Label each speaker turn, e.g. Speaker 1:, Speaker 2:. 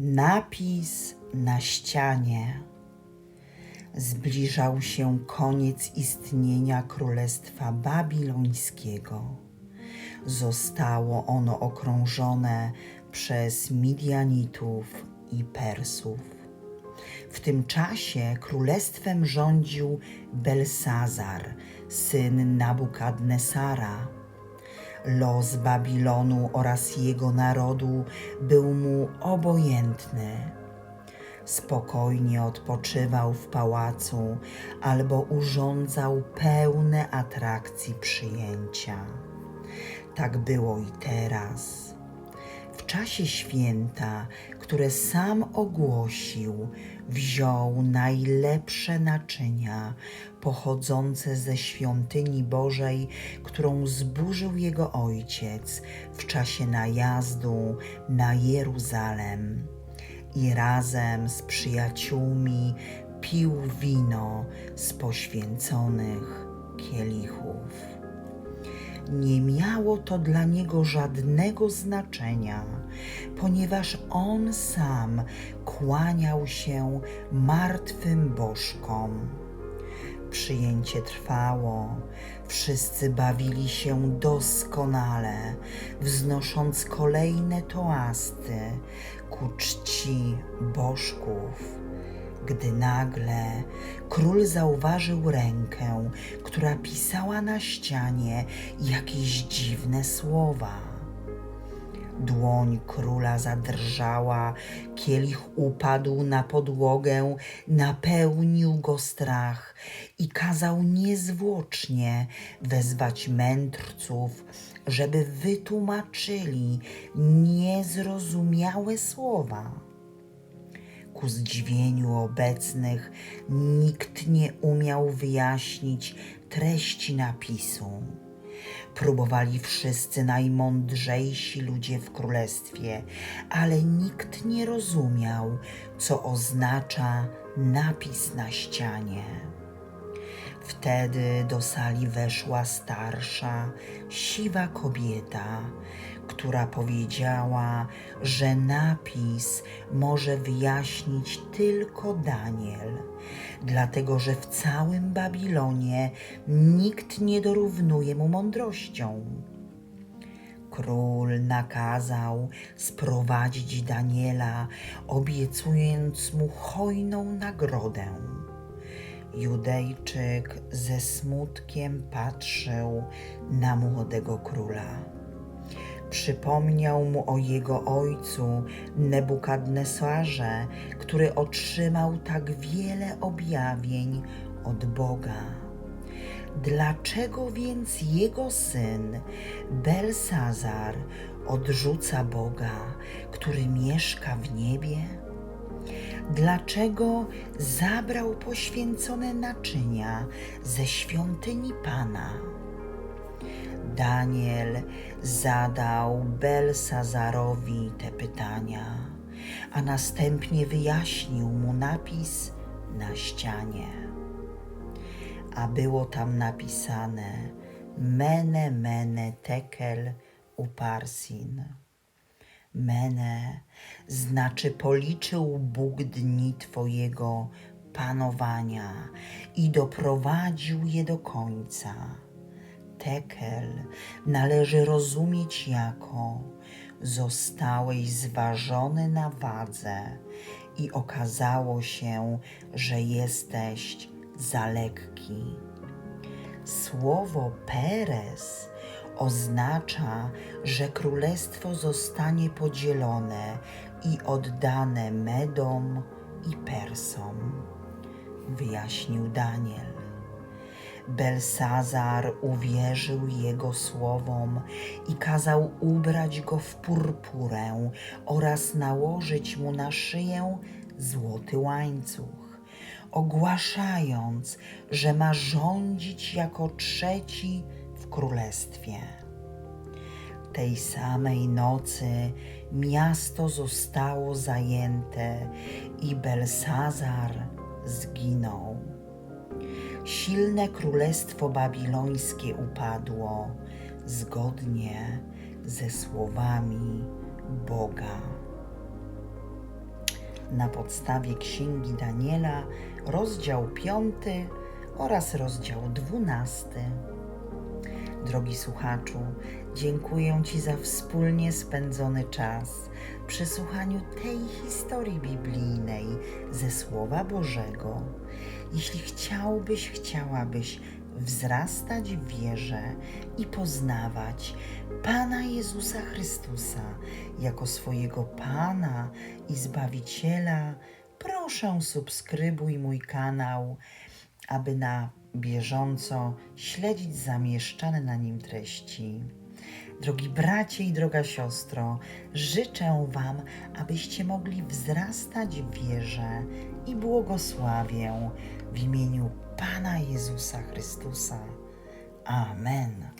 Speaker 1: Napis na ścianie. Zbliżał się koniec istnienia Królestwa Babilońskiego. Zostało ono okrążone przez Midianitów i Persów. W tym czasie królestwem rządził Belsazar, syn Nabukadnesara. Los Babilonu oraz jego narodu był mu obojętny. Spokojnie odpoczywał w pałacu albo urządzał pełne atrakcji przyjęcia. Tak było i teraz. Czasie święta, które sam ogłosił, wziął najlepsze naczynia pochodzące ze świątyni Bożej, którą zburzył jego ojciec w czasie najazdu na Jeruzalem i razem z przyjaciółmi pił wino z poświęconych kielichów. Nie miało to dla niego żadnego znaczenia, ponieważ on sam kłaniał się martwym bożkom. Przyjęcie trwało, wszyscy bawili się doskonale, wznosząc kolejne toasty ku czci bożków. Gdy nagle król zauważył rękę, która pisała na ścianie jakieś dziwne słowa. Dłoń króla zadrżała, kielich upadł na podłogę, napełnił go strach i kazał niezwłocznie wezwać mędrców, żeby wytłumaczyli niezrozumiałe słowa. Ku zdziwieniu obecnych nikt nie umiał wyjaśnić treści napisu. Próbowali wszyscy najmądrzejsi ludzie w królestwie, ale nikt nie rozumiał, co oznacza napis na ścianie. Wtedy do sali weszła starsza, siwa kobieta, która powiedziała, że napis może wyjaśnić tylko Daniel, dlatego że w całym Babilonie nikt nie dorównuje mu mądrością. Król nakazał sprowadzić Daniela, obiecując mu hojną nagrodę. Judejczyk ze smutkiem patrzył na młodego króla. Przypomniał mu o jego ojcu Nebukadnesarze, który otrzymał tak wiele objawień od Boga. Dlaczego więc jego syn Belsazar odrzuca Boga, który mieszka w niebie? Dlaczego zabrał poświęcone naczynia ze świątyni Pana? Daniel zadał Belsazarowi te pytania, a następnie wyjaśnił mu napis na ścianie. A było tam napisane Mene, mene, tekel, uparsin. Mene znaczy policzył Bóg dni Twojego panowania i doprowadził je do końca. Tekel należy rozumieć jako zostałeś zważony na wadze i okazało się, że jesteś za lekki. Słowo Peres oznacza, że królestwo zostanie podzielone i oddane Medom i Persom, wyjaśnił Daniel. Belsazar uwierzył jego słowom i kazał ubrać go w purpurę oraz nałożyć mu na szyję złoty łańcuch, ogłaszając, że ma rządzić jako trzeci w królestwie. Tej samej nocy miasto zostało zajęte i Belsazar zginął. Silne królestwo babilońskie upadło zgodnie ze słowami Boga. na podstawie Księgi Daniela, rozdział 5 oraz rozdział 12. Drogi słuchaczu, dziękuję Ci za wspólnie spędzony czas przy słuchaniu tej historii biblijnej ze Słowa Bożego. Jeśli chciałbyś, chciałabyś wzrastać w wierze i poznawać Pana Jezusa Chrystusa jako swojego Pana i Zbawiciela, proszę subskrybuj mój kanał, aby na bieżąco śledzić zamieszczane na nim treści. Drogi bracie i droga siostro, życzę Wam, abyście mogli wzrastać w wierze i błogosławię w imieniu Pana Jezusa Chrystusa. Amen.